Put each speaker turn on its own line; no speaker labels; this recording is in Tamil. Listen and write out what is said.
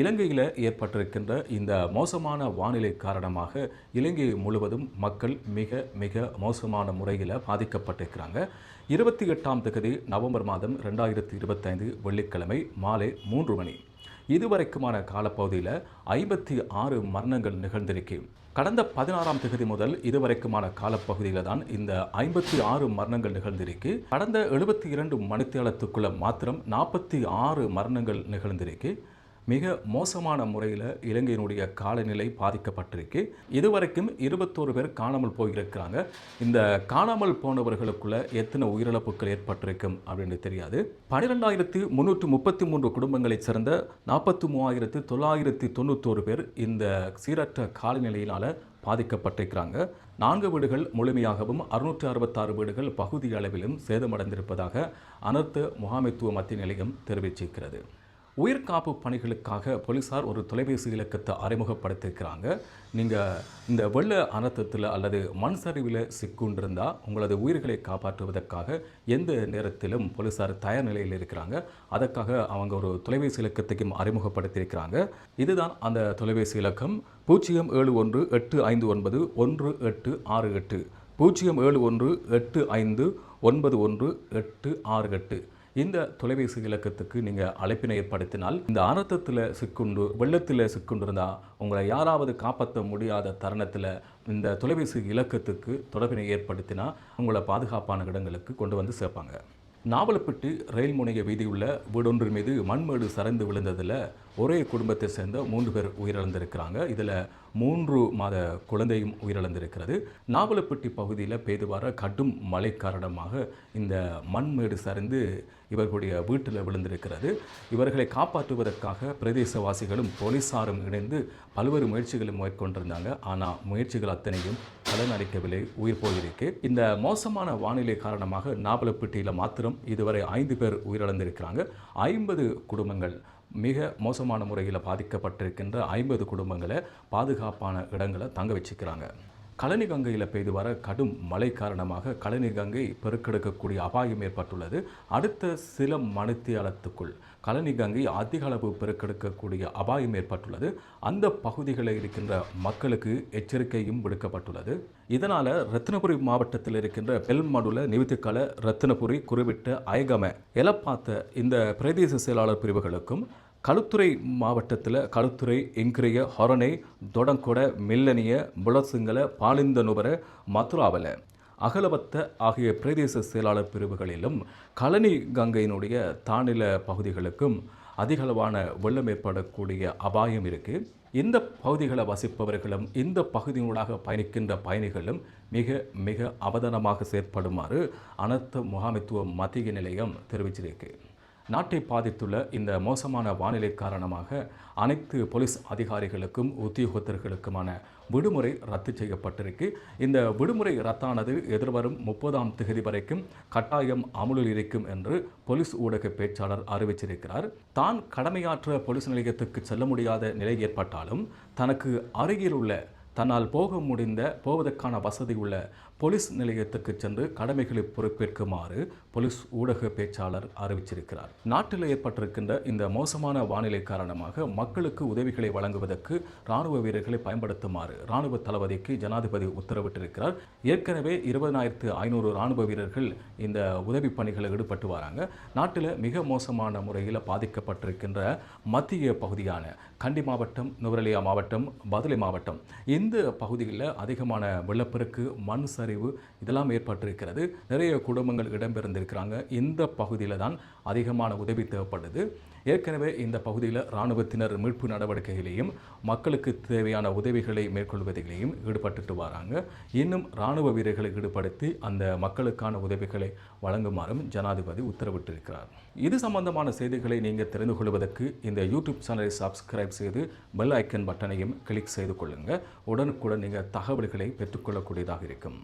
இலங்கையில் ஏற்பட்டிருக்கின்ற இந்த மோசமான வானிலை காரணமாக இலங்கை முழுவதும் மக்கள் மிக மிக மோசமான முறையில் பாதிக்கப்பட்டிருக்கிறாங்க. இருபத்தி எட்டாம் தேதி நவம்பர் மாதம் ரெண்டாயிரத்தி இருபத்தைந்து வெள்ளிக்கிழமை மாலை மூன்று மணி. இதுவரைக்குமான காலப்பகுதியில் ஐம்பத்தி ஆறு மரணங்கள் நிகழ்ந்திருக்கு. கடந்த பதினாறாம் தேதி முதல் இதுவரைக்குமான காலப்பகுதியில் தான் இந்த ஐம்பத்தி ஆறு மரணங்கள் நிகழ்ந்திருக்கு. கடந்த எழுபத்தி இரண்டு மணித்தேளத்துக்குள்ள மாத்திரம் நாற்பத்தி ஆறு மரணங்கள் நிகழ்ந்திருக்கு. மிக மோசமான முறையில் இலங்கையினுடைய காலநிலை பாதிக்கப்பட்டிருக்கு. இதுவரைக்கும் இருபத்தோரு பேர் காணாமல் போயிருக்கிறாங்க. இந்த காணாமல் போனவர்களுக்குள்ள எத்தனை உயிரிழப்புகள் ஏற்பட்டிருக்கும் அப்படின்னு தெரியாது. பன்னிரெண்டாயிரத்து முன்னூற்று முப்பத்தி மூன்று குடும்பங்களைச் சேர்ந்த நாற்பத்தி மூவாயிரத்து தொள்ளாயிரத்தி தொண்ணூத்தோரு பேர் இந்த சீரற்ற காலநிலையினால் பாதிக்கப்பட்டிருக்கிறாங்க. நான்கு வீடுகள் முழுமையாகவும் அறுநூற்று அறுபத்தாறு வீடுகள் பகுதி அளவிலும் சேதமடைந்திருப்பதாக அனர்த்த முகாமைத்துவ மத்திய நிலையம் தெரிவிச்சிருக்கிறது. உயிர்காப்பு பணிகளுக்காக போலீசார் ஒரு தொலைபேசி இலக்கத்தை அறிமுகப்படுத்தியிருக்கிறாங்க. நீங்கள் இந்த வெள்ள அனர்த்தத்தில் அல்லது மண் சரிவில் சிக்குண்டிருந்தால் உங்களது உயிர்களை காப்பாற்றுவதற்காக எந்த நேரத்திலும் போலீசார் தயார் நிலையில் இருக்கிறாங்க. அதற்காக அவங்க ஒரு தொலைபேசி இலக்கத்தையும் அறிமுகப்படுத்தியிருக்கிறாங்க. இதுதான் அந்த தொலைபேசி இலக்கம். பூஜ்ஜியம் ஏழு ஒன்று எட்டு ஐந்து ஒன்பது ஒன்று எட்டு ஆறு எட்டு. பூஜ்ஜியம் ஏழு ஒன்று எட்டு ஐந்து ஒன்பது ஒன்று எட்டு ஆறு எட்டு. இந்த தொலைபேசி இலக்கத்துக்கு நீங்கள் அழைப்பினை ஏற்படுத்தினால் இந்த அனர்த்தத்தில் சிக்குண்டு வெள்ளத்தில் சிக்குண்டிருந்தா உங்களை யாராவது காப்பாற்ற முடியாத தருணத்தில் இந்த தொலைபேசி இலக்கத்துக்கு தொடர்பினை ஏற்படுத்தினா உங்களை பாதுகாப்பான இடங்களுக்கு கொண்டு வந்து சேர்ப்பாங்க. நாவலப்பட்டு ரயில் முனைய வீதியுள்ள வீடொன்றின் மீது மண்மேடு சரிந்து விழுந்ததில் ஒரே குடும்பத்தை சேர்ந்த மூன்று பேர் உயிரிழந்திருக்கிறாங்க. இதில் மூன்று மாத குழந்தையும் உயிரிழந்திருக்கிறது. நாவலப்பட்டி பகுதியில் பெய்து வர கடும் மழை காரணமாக இந்த மண்மேடு சரிந்து இவர்களுடைய வீட்டில் விழுந்திருக்கிறது. இவர்களை காப்பாற்றுவதற்காக பிரதேசவாசிகளும் போலீசாரும் இணைந்து பல்வேறு முயற்சிகளை மேற்கொண்டிருந்தாங்க. ஆனால் முயற்சிகள் அத்தனையும் பலனளிக்கவில்லை உயிர் போயிருக்கு. இந்த மோசமான வானிலை காரணமாக நாவலப்பட்டியில் மாத்திரம் இதுவரை ஐந்து பேர் உயிரிழந்திருக்கிறாங்க. ஐம்பது குடும்பங்கள் மிக மோசமான முறையில் பாதிக்கப்பட்டிருக்கின்ற ஐம்பது குடும்பங்களை பாதுகாப்பான இடங்களை தங்க வச்சுக்கிறாங்க. கழனி கங்கையில் பெய்து வர கடும் மழை காரணமாக கழனி கங்கை பெருக்கெடுக்கக்கூடிய அபாயம் ஏற்பட்டுள்ளது. அடுத்த சில மணித்தியாலத்துக்குள் கழனி கங்கை அதிக அளவு பெருக்கெடுக்கக்கூடிய அபாயம் ஏற்பட்டுள்ளது. அந்த பகுதிகளில் இருக்கின்ற மக்களுக்கு எச்சரிக்கையும் விடுக்கப்பட்டுள்ளது. இதனால் ரத்தினபுரி மாவட்டத்தில் இருக்கின்ற பெல்மடுல நிவித்துக்கல ரத்தினபுரி குறிவிட்ட அயகம எலப்பாத்த இந்த பிரதேச செயலாளர் பிரிவுகளுக்கும் களுத்துறை மாவட்டத்தில் களுத்துறை இங்கிரிய ஹொரணை தொடங்கொட மில்லனிய புலசிங்கல பாலிந்தனுபர மதுராவல அகலவத்த ஆகிய பிரதேச செயலாளர் பிரிவுகளிலும் கழனி கங்கையினுடைய தானில பகுதிகளுக்கும் அதிகளவான வெள்ளம் ஏற்படக்கூடிய அபாயம் இருக்குது இந்த பகுதிகளை வசிப்பவர்களும் இந்த பகுதிகளாக பயணிக்கின்ற பயணிகளும் மிக மிக அவதானமாக செயற்படுமாறு அனர்த்த முகாமைத்துவ மத்திய நிலையம் தெரிவிச்சிருக்கு. நாட்டை பாதித்துள்ள இந்த மோசமான வானிலை காரணமாக அனைத்து போலீஸ் அதிகாரிகளுக்கும் உத்தியோகத்தர்களுக்குமான விடுமுறை ரத்து செய்யப்பட்டிருக்கு. இந்த விடுமுறை ரத்தானது எதிர்வரும் முப்பதாம் தேதி வரைக்கும் கட்டாயம் அமுலில் இருக்கும் என்று போலீஸ் ஊடக பேச்சாளர் அறிவிச்சிருக்கிறார். தான் கடமையாற்ற போலீஸ் நிலையத்துக்கு செல்ல முடியாத நிலை ஏற்பட்டாலும் தனக்கு அருகில் உள்ள தன்னால் போக முடிந்த போவதற்கான வசதி உள்ள போலீஸ் நிலையத்துக்கு சென்று கடமைகளை பொறுப்பேற்குமாறு போலீஸ் ஊடக பேச்சாளர் அறிவிச்சிருக்கிறார். நாட்டில் ஏற்பட்டிருக்கின்ற இந்த மோசமான வானிலை காரணமாக மக்களுக்கு உதவிகளை வழங்குவதற்கு ராணுவ வீரர்களை பயன்படுத்துமாறு ராணுவ தளபதிக்கு ஜனாதிபதி உத்தரவிட்டிருக்கிறார். ஏற்கனவே இருபதனாயிரத்து ஐநூறு ராணுவ வீரர்கள் இந்த உதவி பணிகளில் ஈடுபட்டு வராங்க. நாட்டில் மிக மோசமான முறையில் பாதிக்கப்பட்டிருக்கின்ற மத்திய பகுதியான கண்டி மாவட்டம் நுவரலியா மாவட்டம் பதுளை மாவட்டம். இந்த பகுதிகளில் அதிகமான வெள்ளப்பெருக்கு மண் சரி சரிவு இதெல்லாம் ஏற்பட்டிருக்கிறது. நிறைய குடும்பங்கள் இடம்பெயர்ந்திருக்கிறாங்க. இந்த பகுதியில் தான் அதிகமான உதவி தேவைப்படுது. ஏற்கனவே இந்த பகுதியில் இராணுவத்தினர் மீட்பு நடவடிக்கைகளையும் மக்களுக்கு தேவையான உதவிகளை மேற்கொள்வதிலையும் ஈடுபட்டுட்டு வராங்க. இன்னும் இராணுவ வீரர்களை ஈடுபடுத்தி அந்த மக்களுக்கான உதவிகளை வழங்குமாறும் ஜனாதிபதி உத்தரவிட்டிருக்கிறார். இது சம்பந்தமான செய்திகளை நீங்கள் தெரிந்து கொள்வதற்கு இந்த யூடியூப் சேனலை சப்ஸ்கிரைப் செய்து பெல் ஐக்கன் பட்டனையும் கிளிக் செய்து கொள்ளுங்கள் உடனுக்குடன் நீங்கள் தகவல்களை பெற்றுக்கொள்ளக்கூடியதாக இருக்கும்.